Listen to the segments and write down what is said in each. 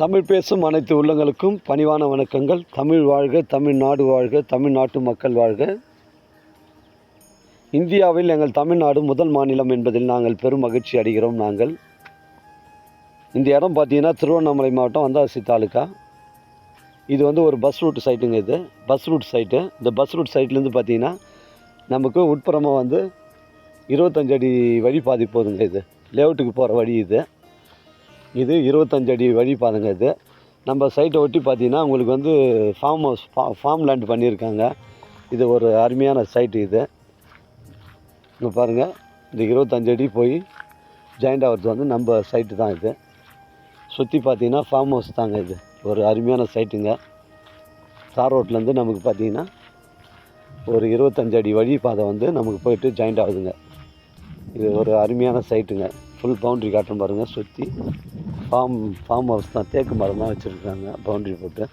தமிழ் பேசும் அனைத்து உள்ளங்களுக்கும் பணிவான வணக்கங்கள். தமிழ் வாழ்க தமிழ்நாடு வாழ்க தமிழ்நாட்டு மக்கள் வாழ்க. இந்தியாவில் எங்கள் தமிழ்நாடு முதல் மாநிலம் என்பதில் நாங்கள் பெரும் மகிழ்ச்சி அடைகிறோம் நாங்கள். இந்த இடம் பார்த்தீங்கன்னா திருவண்ணாமலை மாவட்டம் வந்தாசி தாலுக்கா இது வந்து ஒரு பஸ் ரூட் சைட்டுங்க இது. பஸ் ரூட் சைட்டு இந்த பஸ் ரூட் சைட்லேருந்து பார்த்தீங்கன்னா நமக்கு உட்புறமாக வந்து இருபத்தஞ்சடி வழி பாதி போதுங்க இது. லேஅவுட்டுக்கு போகிற வழி இது. இது இருபத்தஞ்சு அடி வழி பாருங்க இது. நம்ம சைட்டை ஒட்டி பார்த்தீங்கன்னா உங்களுக்கு வந்து ஃபார்ம் ஹவுஸ் ஃபார்ம் லேண்ட் பண்ணியிருக்காங்க இது ஒரு அருமையான சைட்டு இது. இங்கே பாருங்கள் இந்த இருபத்தஞ்சு அடி போய் ஜாயிண்ட் ஆகிறது வந்து நம்ம சைட்டு தான் இது. சுற்றி பார்த்தீங்கன்னா ஃபார்ம் ஹவுஸ் தாங்க இது. ஒரு அருமையான சைட்டுங்க தார் ரோட்லேருந்து நமக்கு பார்த்தீங்கன்னா ஒரு இருபத்தஞ்சு அடி வழி பாதை வந்து நமக்கு போயிட்டு ஜாயிண்ட் ஆகுதுங்க. இது ஒரு அருமையான சைட்டுங்க ஃபுல் பவுண்ட்ரி காட்டுறேன் பாருங்கள் சுற்றி ஃபார்ம் ஃபார்ம் ஹவுஸ் தான் தேக்கு மரம் தான் வச்சுருக்காங்க பவுண்ட்ரி போட்டு.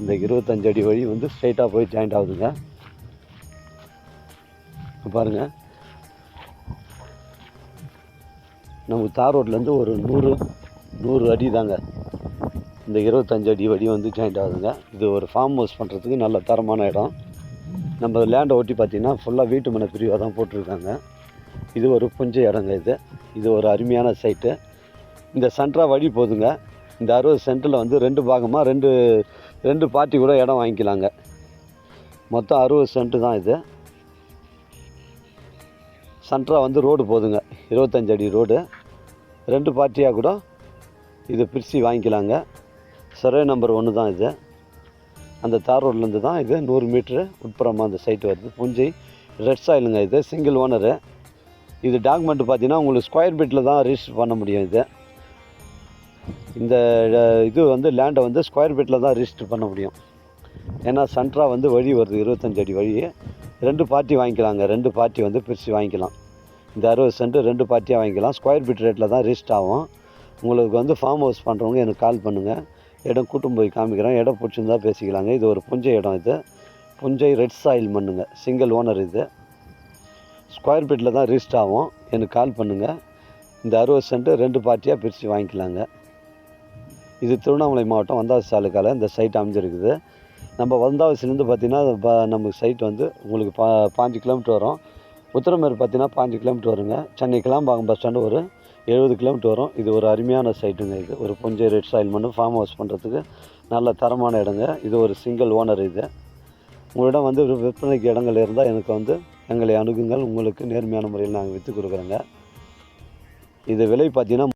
இந்த இருபத்தஞ்சு அடி வழி வந்து ஸ்ட்ரைட்டாக போய் ஜாயிண்ட் ஆகுதுங்க. பாருங்கள் நம்ம தார் ரோட்லேருந்து ஒரு நூறு நூறு அடி தாங்க இந்த இருபத்தஞ்சு அடி வழி வந்து ஜாயிண்ட் ஆகுதுங்க. இது ஒரு ஃபார்ம் ஹவுஸ் பண்ணுறதுக்கு நல்ல தரமான இடம். நம்ம லேண்டை ஒட்டி பார்த்தீங்கன்னா ஃபுல்லாக வீட்டு மனை பிரிவாக தான் போட்டிருக்காங்க. இது ஒரு புஞ்சை இடங்க இது. இது ஒரு அருமையான சைட்டு இந்த சென்ட்ரா வழி போதுங்க. இந்த அறுபது சென்ட்டில் வந்து ரெண்டு பாகமாக ரெண்டு ரெண்டு பார்ட்டி கூட இடம் வாங்கிக்கலாங்க. மொத்தம் அறுபது சென்ட்டு தான் இது. சென்ட்ரா வந்து ரோடு போதுங்க. இருபத்தஞ்சு அடி ரோடு ரெண்டு பார்ட்டியாக கூட இது பிரித்து வாங்கிக்கலாங்க. சர்வே நம்பர் ஒன்று தான் இது. அந்த தார் ரோட்லேருந்து தான் இது நூறு மீட்ரு உட்புறமாக அந்த சைட்டு வருது. புஞ்சை ரெட் சாயிலுங்க இது. சிங்கிள் ஓனரு இது டாக்குமெண்ட் பார்த்தீங்கன்னா உங்களுக்கு ஸ்கொயர் ஃபீட்டில் தான் ரிஜிஸ்டர் பண்ண முடியும் இது. இந்த இது வந்து லேண்டை வந்து ஸ்கொயர் ஃபீட்டில் தான் ரிஜிஸ்டர் பண்ண முடியும். ஏன்னா சென்ட்ராக வந்து வழி வருது இருபத்தஞ்சு அடி வழி. ரெண்டு பார்ட்டி வாங்கிக்கலாங்க. ரெண்டு பார்ட்டி வந்து பிரித்து வாங்கிக்கலாம். இந்த அறுபது சென்ட் ரெண்டு பார்ட்டியாக வாங்கிக்கலாம். ஸ்கொயர் ஃபீட் ரேட்டில் தான் ரிஜிஸ்ட் ஆகும். உங்களுக்கு வந்து ஃபார்ம் ஹவுஸ் பண்ணுறவங்க எனக்கு கால் பண்ணுங்கள் இடம் கூட்டும் போய் காமிக்கிறேன். இடம் பிடிச்சிருந்தா பேசிக்கலாங்க. இது ஒரு புஞ்சை இடம் இது. புஞ்சை ரெட் சாயில் மண்ணுங்க. சிங்கிள் ஓனர் இது. ஸ்கொயர் ஃபீட்டில் தான் ரிஜிஸ்ட் ஆகும். எனக்கு கால் பண்ணுங்கள் இந்த அறுபது சென்ட்டு ரெண்டு பார்ட்டியாக பிரித்து வாங்கிக்கலாங்க. இது திருவண்ணாமலை மாவட்டம் வந்தாசி தாலுக்காவில் இந்த சைட் அமைஞ்சிருக்குது. நம்ம வந்தாவசிலேருந்து பார்த்தீங்கன்னா ப- நம்ம சைட் வந்து உங்களுக்கு பா பாஞ்சு கிலோமீட்டர் வரும். உத்தரமேறு பார்த்தீங்கன்னா பாஞ்சு கிலோமீட்டர் வருங்க. சென்னை கிளாம்பாக்கம் பஸ் ஸ்டாண்டு ஒரு எழுபது கிலோமீட்டர் வரும். இது ஒரு அருமையான சைட்டுங்க இது. ஒரு கொஞ்சம் ரெட் சாயில் மண்ணு ஃபார்ம் ஹவுஸ் பண்ணுறதுக்கு நல்ல தரமான இடங்க. இது ஒரு சிங்கிள் ஓனர் இது. உங்களிடம் வந்து விற்பனைக்கு இடங்கள் இருந்தால் எனக்கு வந்து எங்களை அணுகுங்கள். உங்களுக்கு நேர்மையான முறையில் நாங்கள் விற்று கொடுக்குறோங்க. இது விலை பார்த்தீங்கன்னா